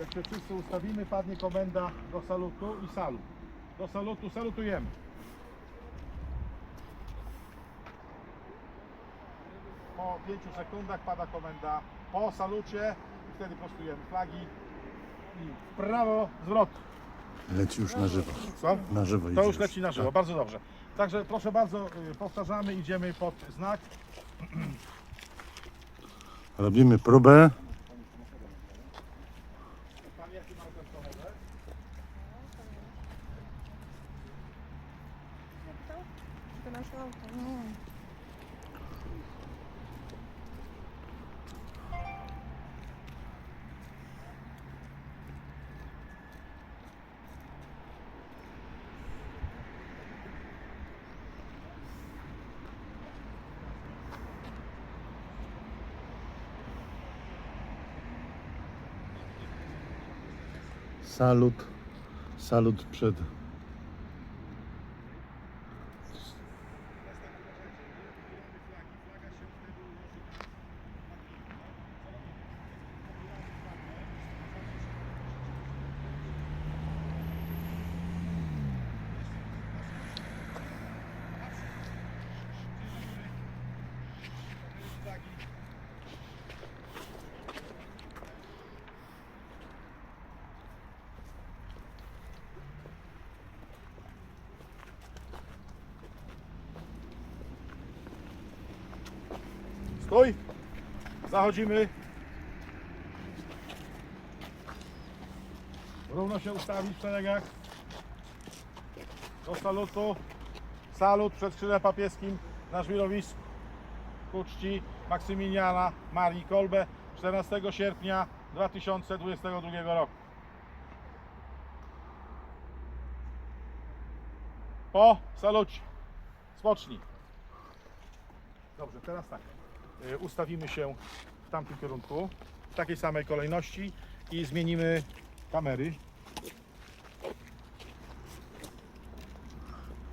Jak się wszyscy ustawimy, padnie komenda do salutu i salut. Do salutu, salutujemy. Po 5 sekundach pada komenda po salucie i wtedy prostujemy flagi i w prawo zwrot. Leci już na żywo. Co? Na żywo To idzie już leci na żywo, Tak. bardzo dobrze. Także proszę bardzo, y, powtarzamy, idziemy pod znak. Robimy próbę. Pan jaki ma ten samochód? Salut. Salut przed. Stój! Zachodzimy. Równo się ustawić w szeregach. Do salutu. Salut przed skrzydłem papieskim na żwirowisku ku czci Maksymiliana Marii Kolbe 14 sierpnia 2022 roku. Po salucie. Spocznij. Dobrze, teraz tak. Y, Ustawimy się w tamtym kierunku, w takiej samej kolejności i zmienimy kamery.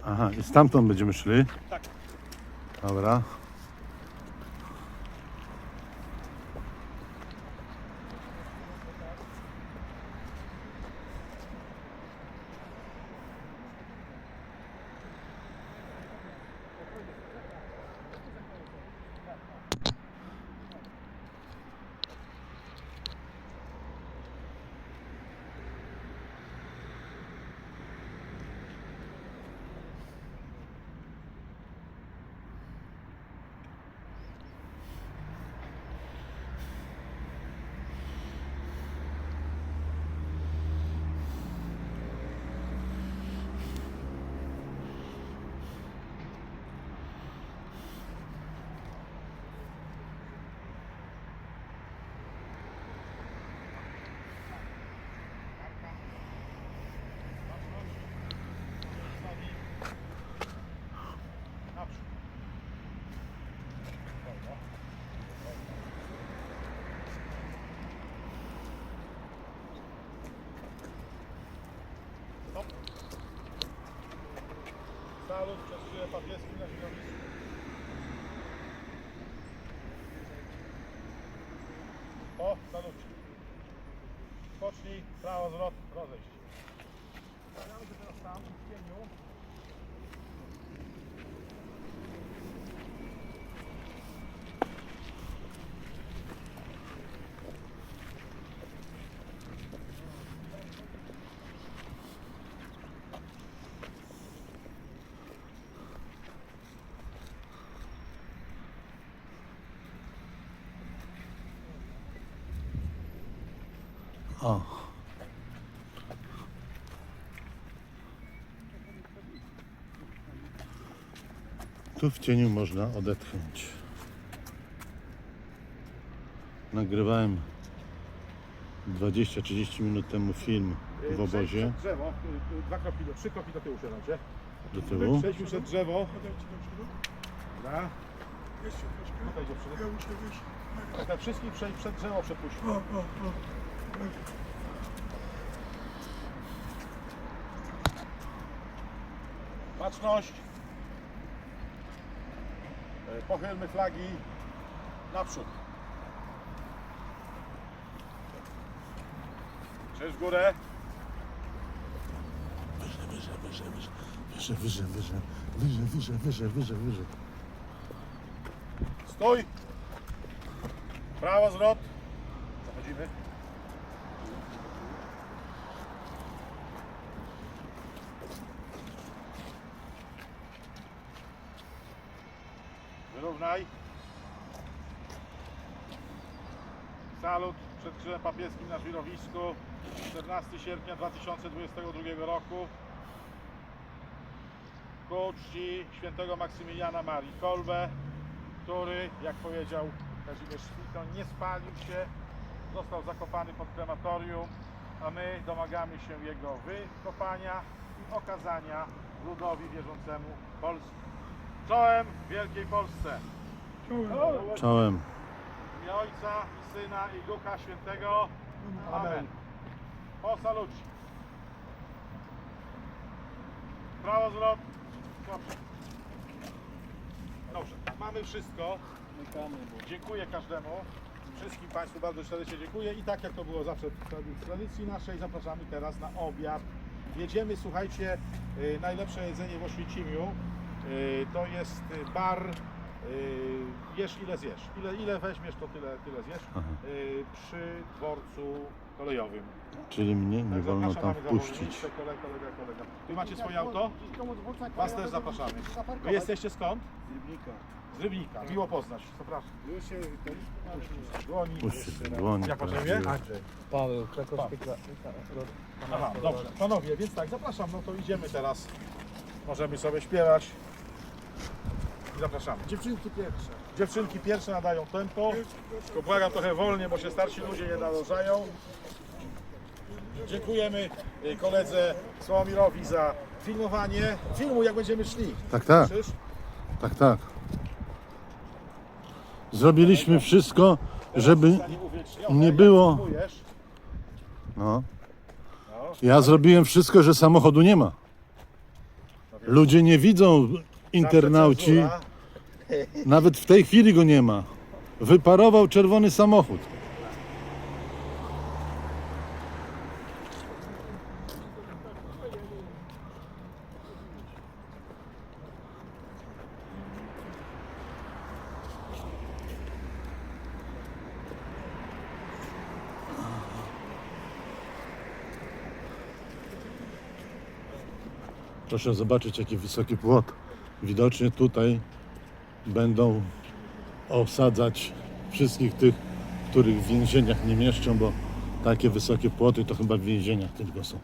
Aha, i stamtąd będziemy szli. Tak. Dobra. Salut przez szyję papieską na żwirowisku. Po salucie. Spocznij, prawo zwrot, rozejść. Ja teraz tam, w cieniu. O. Tu w cieniu można odetchnąć. Nagrywałem 20-30 minut temu film Y, w obozie przejdź przed drzewo, y, y, dwa kroki do, trzy kroki do tyłu siadajcie. do tyłu. Przejdźmy przed drzewo. Dobra. Jeszcze troszkę. Tutaj dziewczyny. Ja muszę wyjść. Te wszystkich przejdź przed drzewo przepuśćmy. O, o, o. Baczność. E, Pochylmy flagi naprzód. Cześć w górę. Wyżej, wyżej, wyżej, wyżej. Wyżej, wyżej, wyżej. Wyżej, wyżej, wyżej, wyżej, wyżej. Stój. Prawo zwrot. Zachodzimy. Wyrównaj. Salut przed krzyżem papieskim na żwirowisku. 14 sierpnia 2022 roku. Ku czci świętego Maksymiliana Marii Kolbe, który, jak powiedział Kazimierz Świto, nie spalił się, został zakopany pod krematorium, a my domagamy się jego wykopania i okazania ludowi wierzącemu Polski. Czołem Wielkiej Polsce! Czołem. W imię Ojca i Syna i Ducha Świętego. Amen. Po salucie. Prawo zwrot. Dobrze. Dobrze. Mamy wszystko. Dziękuję każdemu. Wszystkim Państwu bardzo serdecznie dziękuję i tak jak to było zawsze w tradycji naszej, zapraszamy teraz na obiad. Jedziemy, słuchajcie, y, najlepsze jedzenie w Oświęcimiu. Y, to jest y, bar, y, jesz ile zjesz. Ile, ile weźmiesz, to tyle, tyle zjesz. Aha. Przy dworcu kolejowym. Czyli mnie nie Tak, wolno tam za wpuścić. Kolega, kolega, kolega. Wy macie swoje auto? Was też zapraszamy. Wy jesteście skąd? Z Rybnika. Miło poznać. Zapraszam. Dłoni. Puśćcie się dłoń. Jak masz na imię? Paweł, krakowski Aha, dobrze. Panowie, więc tak, zapraszam. No to idziemy teraz. Możemy sobie śpiewać. I zapraszamy. Dziewczynki pierwsze. Dziewczynki pierwsze nadają tempo. Tylko błagam trochę wolnie, bo się starsi ludzie nie nadążają. Dziękujemy y, koledze Sławomirowi za filmowanie filmu, jak będziemy szli. Tak, tak, Krzyż? tak, tak. Zrobiliśmy wszystko, żeby Nie było- No. No, Ja zrobiłem wszystko, że samochodu nie ma. Ludzie nie widzą, internauci, nawet w tej chwili go nie ma. Wyparował czerwony samochód. Proszę zobaczyć, jaki wysoki płot. Widocznie tutaj będą osadzać wszystkich tych, których w więzieniach nie mieszczą, bo takie wysokie płoty to chyba w więzieniach tylko są.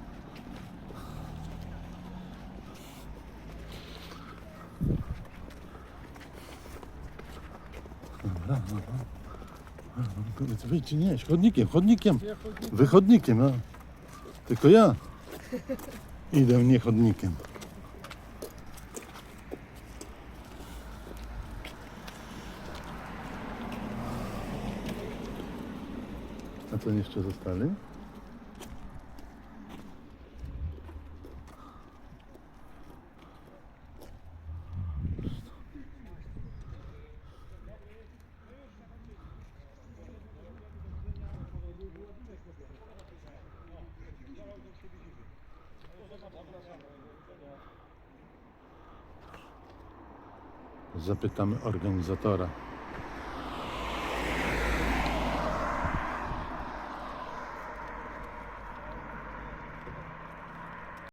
Wyjdźcie, nie, chodnikiem, chodnikiem, wychodnikiem, no. Tylko ja idę nie chodnikiem. Co jeszcze zostali? Zapytamy organizatora.